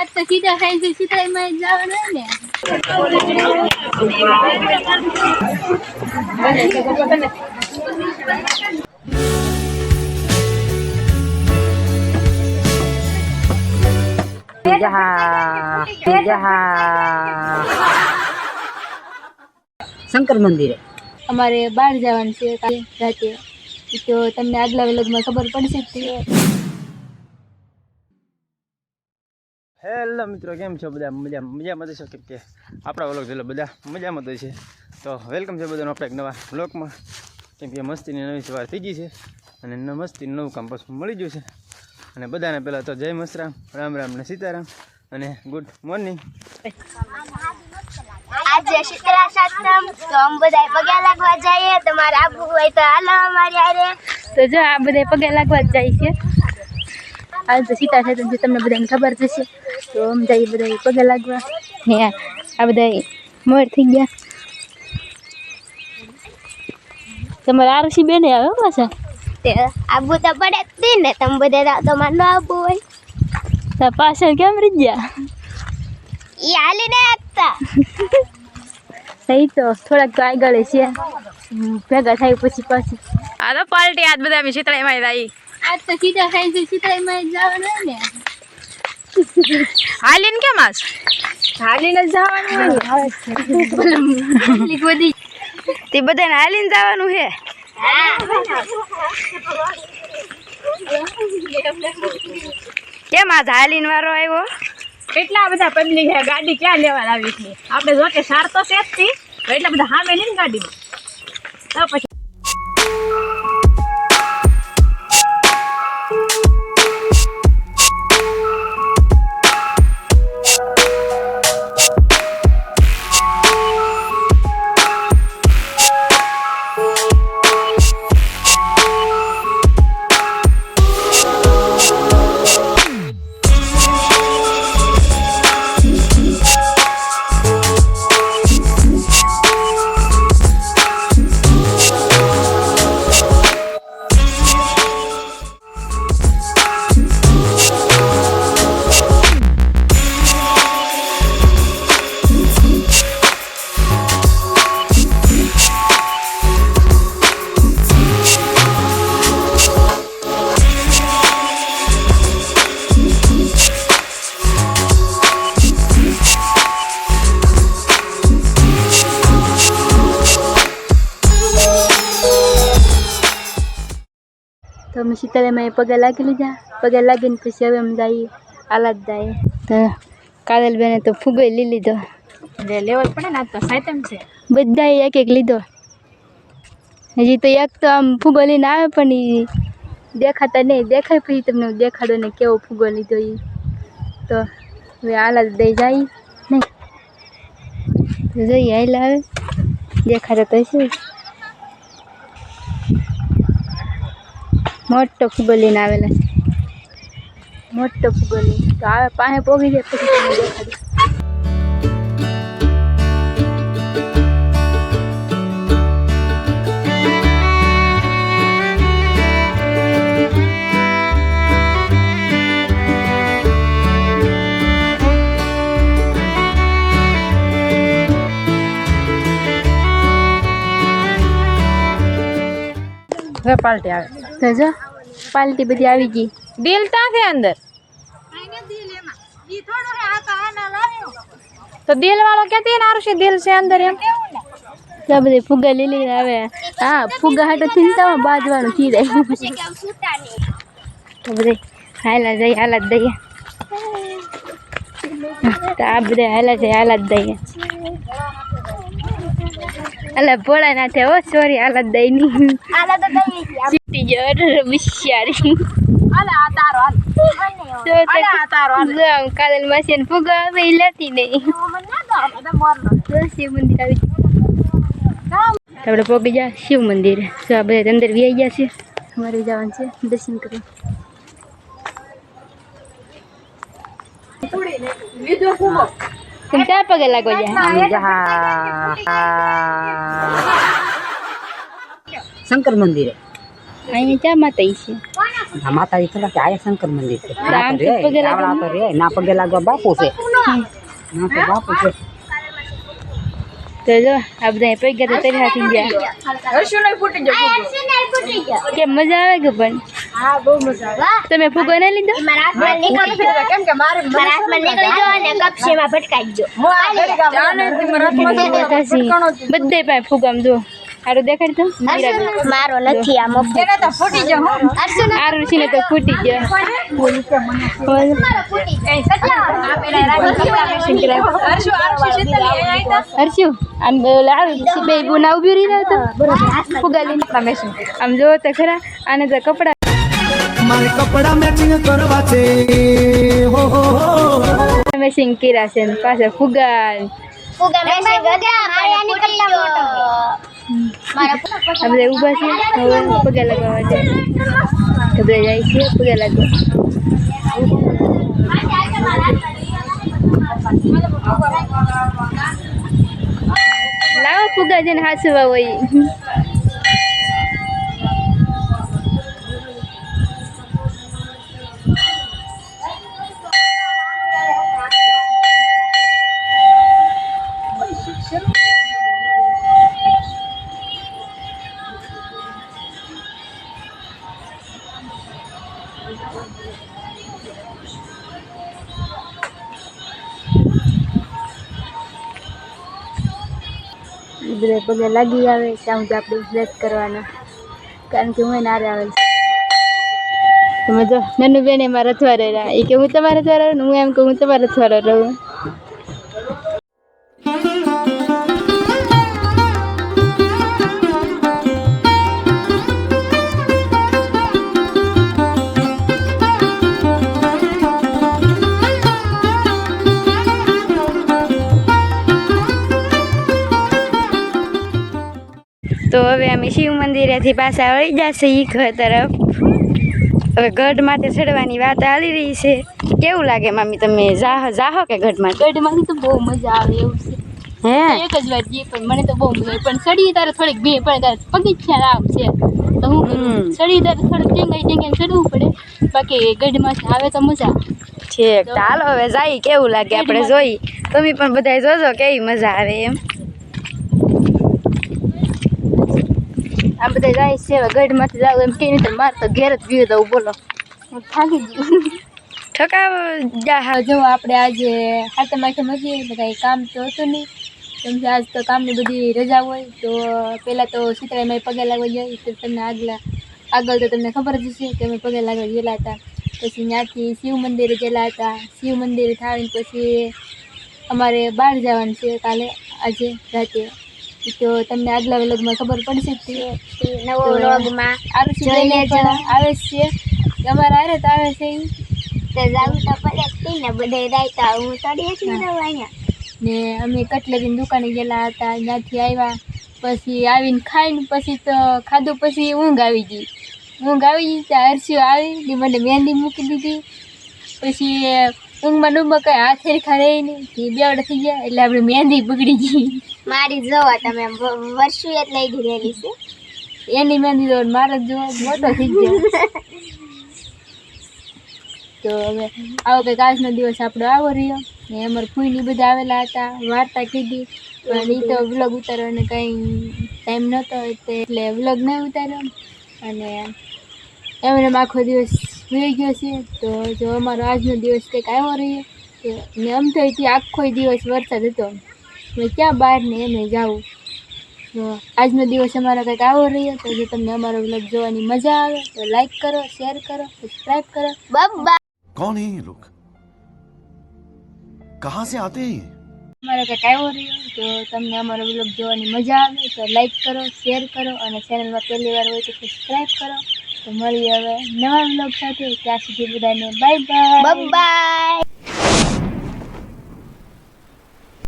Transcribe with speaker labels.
Speaker 1: આજ તો ખાઈ છે સીધા એમાં જવાનું ને
Speaker 2: શંકર મંદિરે.
Speaker 1: અમારે બહાર જવાનું છે રાતે. તો તમને આગલા વ્લોગમાં ખબર પડશે
Speaker 3: હેલો મિત્રો કેમ છો બધા? મજા મજામાં તો છો? કેમ કે આપણા વ્લોગ એટલે બધા મજામાં તો છે. તો વેલકમ છે બધાનો આપણે એક નવા વ્લોગમાં. કેમ કે મસ્તીની નવી સવાર થઈ ગઈ છે અને ન મસ્તીનું નવું કામ પાછું મળી ગયું છે. અને બધાને પહેલાં તો જય મસરામ રામ રામ ને સીતારામ અને ગુડ મોર્નિંગ.
Speaker 4: આજે શીતળા સાતમ તો અમે બધા પગે લાગવા જઈએ તમારે આબુ હોય તો હાલો અમારી હારે.
Speaker 1: તો જો આ બધા પગે લાગવા જ જાય છે. હાલ તો સીતા છે તો તમને બધાને ખબર થશે તો આમ જઈએ બધા પગે લાગવા ને આ આ બધા મોર થઈ ગયા તમારે આરસી બેને આવે હો પાછા
Speaker 4: તે આબુ તો પડે જ તી ને તમે બધા જાઓ તો મારે ન આબુ હોય
Speaker 1: તો પાછળ કેમ રહી ગયા
Speaker 4: ઈ હાલીને આપતા
Speaker 1: સહી તો થોડાક તો આગળ છે હમ, ભેગા થાય પછી પાછી
Speaker 5: આ તો પાર્ટી આજ બધા અમે શીતળાઈમાં આવી
Speaker 1: આજ તો સીધા ખાઈ છે સીધા એમાં જવાનું ને.
Speaker 5: હાલીન કેમ આસ હાલીને જવાનું
Speaker 1: એટલી બધી.
Speaker 5: તે બધાને હાલીને જવાનું છે કેમ આજ હાલીન વારો આવ્યો?
Speaker 6: કેટલા બધા પબ્લિક છે ગાડી ક્યાં લેવા આવી છે? આપણે જો કે સાર તો છે થી તી, એટલા બધા સામે નહીં ગાડીમાં. તો પછી
Speaker 1: તો અમે મેં પગે લાગી લીધા પગે લાગીને પછી હવે અમે જઈએ આલાદ જાય તો કાજલબેને તો ફૂગો લઈ લીધો
Speaker 6: એટલે લેવો જ પડે ને તો સાતમ છે
Speaker 1: બધાએ એક એક લીધો હજી તો એક તો આમ ફૂગો લઈને આવે પણ એ દેખાતા નહીં દેખાય પછી તમને દેખાડો ને કેવો ફૂગો લીધો એ તો હવે આલાદ દઈ જાય નહીં જોઈએ હાલ આવે દેખાડો તો શું મોટો ફુગો લઈને આવેલા છે. મોટો ફુગો લઈને આવે પાસે પોગી જાય પછી દેખાડું
Speaker 5: આવે.
Speaker 1: તો જો પાલટી બધી આવી ગઈ.
Speaker 5: દિલ ત્યાં છે અંદર? તો દિલ વાળો ક્યાંથી એને હારું છે દિલ છે અંદર એમ?
Speaker 1: તો બધી ફુગા લીલી આવે હા ફુગા હાટો ચિંતામાં બાજવાનું થઈ જાય તો બધે હાલા જઈ હાલા જ દઈએ. તો આ બધે હાલા જઈ હાલા જ દઈએ. અલા ભોળા નાથે ઓ સોરી હાલા જ દઈ ની
Speaker 4: હાલો તો દઈએ છીએ
Speaker 1: ચીટી જો અરે બિચારી
Speaker 6: આ તારો
Speaker 1: જો
Speaker 6: આ તારો
Speaker 1: જો આમ કાદલ માસી ફુગા આવે ઈ લેતી નહીં
Speaker 6: મને ના દો બધા મોરનો
Speaker 1: તો શિવ મંદિર આવી આપણે પહોંચી ગયા શિવ મંદિર તો આ બધા અંદર વી ગયા છે અમારે જવાનું છે દર્શન કરવા તમે ક્યાં પગે લાગો જાય
Speaker 2: શંકર મંદિરે
Speaker 1: અહીંયા ચા માતા છે.
Speaker 2: આ માતાજી થોડા કે આયા શંકર મંદિર છે. ના આવડા તો રે ના પગે લાગવા બાપુ છે. ના તો બાપુ છે.
Speaker 1: તો જો આ બધા પૈકી તો તરી હાથી ગયા.
Speaker 6: હર્ષુ નહીં ફૂટી
Speaker 1: કે મજા આવે કે પણ?
Speaker 6: હા બહુ મજા આવે.
Speaker 1: તમે ફૂગો નહીં લીધો?
Speaker 4: મારા હાથમાં નીકળી ગયો
Speaker 6: કેમ કે મારે
Speaker 4: મારા હાથમાં નીકળી ગયો અને કપશીમાં ભટકાઈ ગયો.
Speaker 6: હું આ ઘરે ગામ
Speaker 1: બધે પાસે ફૂગામ જો. સારું દેખાડી તો
Speaker 4: મારો નથી. આ મફત.
Speaker 6: તો ફૂટી જો હું.
Speaker 4: હર્ષુ
Speaker 1: છે ને તો ફૂટી
Speaker 6: હર્ષુ
Speaker 1: આમ બે ગુના ઊભી રહી રહ્યા તો. ફુગા તમે
Speaker 6: મેશિન
Speaker 1: આમ જો તો ખરા આને તો કપડા
Speaker 7: મારે કપડા મેચિંગ કરવા છે. હો હો હો.
Speaker 1: મેસિંગ કર્યા છે પાછા ફુગા
Speaker 4: ફુગા મારા મોટો
Speaker 1: આ બધા ઊભા છે હવે પગે લગાવવા જાય તો જાય છે પગે લાગવા લાવો ફુગા જેને ને હાસવા હોય. બધા પગે લાગી આવે, ત્યાં સુધી આપણે બ્રેક કરવાના. કારણ કે હું એને આરે આવે છે. તમે જો, નનુબેન બેન એમાં રથવા રહ્યા. એ કે હું તમારા રહું ને? હું એમ કહું, હું તમારા રથવારે રહું.
Speaker 5: મંદિરેથી પાછા વળી જશે ઈ ઘર તરફ. હવે ગઢ માટે ચડવાની વાત આવી રહી છે. કેવું લાગે મામી તમે જાહ જાહો કે ગઢ માથે
Speaker 1: ગઢમાંથી તો બહુ મજા આવે એવું છે.
Speaker 5: હે?
Speaker 1: એક જ વાર જઈએ પણ મને તો બહુ મજા આવે. પણ ચડીએ ત્યારે થોડીક બે પણ ત્યારે પગી જ ખ્યાલ આવશે તો હું ચડી
Speaker 5: હમ.
Speaker 1: થોડુંક ટેંગાઈ ટેંગાઈ ચડવું પડે. બાકી ગઢમાંથી આવે તો મજા.
Speaker 5: ઠીક હાલો હવે જાય. કેવું લાગે? આપણે જોઈ. તમે પણ બધા જોજો કેવી મજા આવે એમ.
Speaker 1: આ બધા જાય છે હવે ગઢમાંથી જાવ એમ કે તો મારે તો ઘેર જ વ્યૂ દઉં બોલો. હું થાકી ગયું
Speaker 5: ઠકાવ જાહ
Speaker 1: જો આપણે આજે હાથમ આઠમ હતી એટલે કાંઈ કામ તો હતું નહીં. કેમ કે આજ તો કામની બધી રજા હોય તો પહેલાં તો સીતરાઈમાં પગે લાગવા જાય તો તમને આગલા આગળ તો તમને ખબર જ હશે કે અમે પગે લાગવા ગયેલા હતા. પછી ત્યાંથી શિવ મંદિરે ગયેલા હતા. શિવ મંદિરે થાવીને પછી અમારે બહાર જવાનું છે કાલે આજે રાતે. તો તમને આગલા વ્લોગમાં ખબર પડશે
Speaker 4: નવો વ્લોગમાં જોઈને
Speaker 1: આવે છે. અમારે આરે તો આવે છે
Speaker 4: તો જાવું તો પડે ને બધે રાયતા હું ચડીએ છીએ અહીંયા.
Speaker 1: ને અમે કટલેરીની દુકાને ગયેલા હતા ત્યાંથી આવ્યા. પછી આવીને ખાઈને પછી તો ખાધું પછી ઊંઘ આવી ગઈ. ઊંઘ આવી ગઈ ત્યાં હર્ષિયો આવી મને મહેંદી મૂકી દીધી. પછી ઊંઘમાં ડૂંબમાં કંઈ હાથેરખા રેખા રહી નહીં બેવડા થઈ ગયા એટલે આપણે મહેંદી બગડી ગઈ.
Speaker 4: મારી જોવો તમે વ- વર્ષુ એટલે લઈ દીધેલી છે.
Speaker 1: એની મહેંદી તો મારો જો મોટો થઈ ગયો. તો હવે આવો કંઈક આજનો દિવસ આપણો આવો રહ્યો. ને અમારે ફૂઈની બધા આવેલા હતા વાર્તા કીધી. પણ એ તો વ્લોગ ઉતારવાનો કંઈ ટાઈમ નહોતો એટલે વ્લોગ નહીં ઉતાર્યો. અને એમને આખો દિવસ સુઈ ગયો છે. તો જો અમારો આજનો દિવસ કંઈક આવ્યો રહ્યો. ને આમ થઈ આખો દિવસ વરસાદ હતો. મેં ક્યાં બહાર ને એમે જાવું તો આજનો દિવસ અમારો કંઈક આવો રહ્યો તો જો તમને અમારો વ્લોગ જોવાની મજા આવે તો લાઈક કરો શેર કરો સબસ્ક્રાઈબ કરો
Speaker 4: બબ્બા
Speaker 7: कौन है ये लोग कहाँ से आते हैं ये?
Speaker 1: અમારો કંઈક આવ્યો રહ્યો તો તમને અમારો વ્લોગ જોવાની મજા આવે તો લાઈક કરો શેર કરો અને ચેનલમાં પહેલી વાર હોય તો સબસ્ક્રાઈબ કરો તો મળીએ હવે નવા વ્લોગ સાથે ત્યાં સુધી બધાને બાય બાય
Speaker 4: બબ્બાય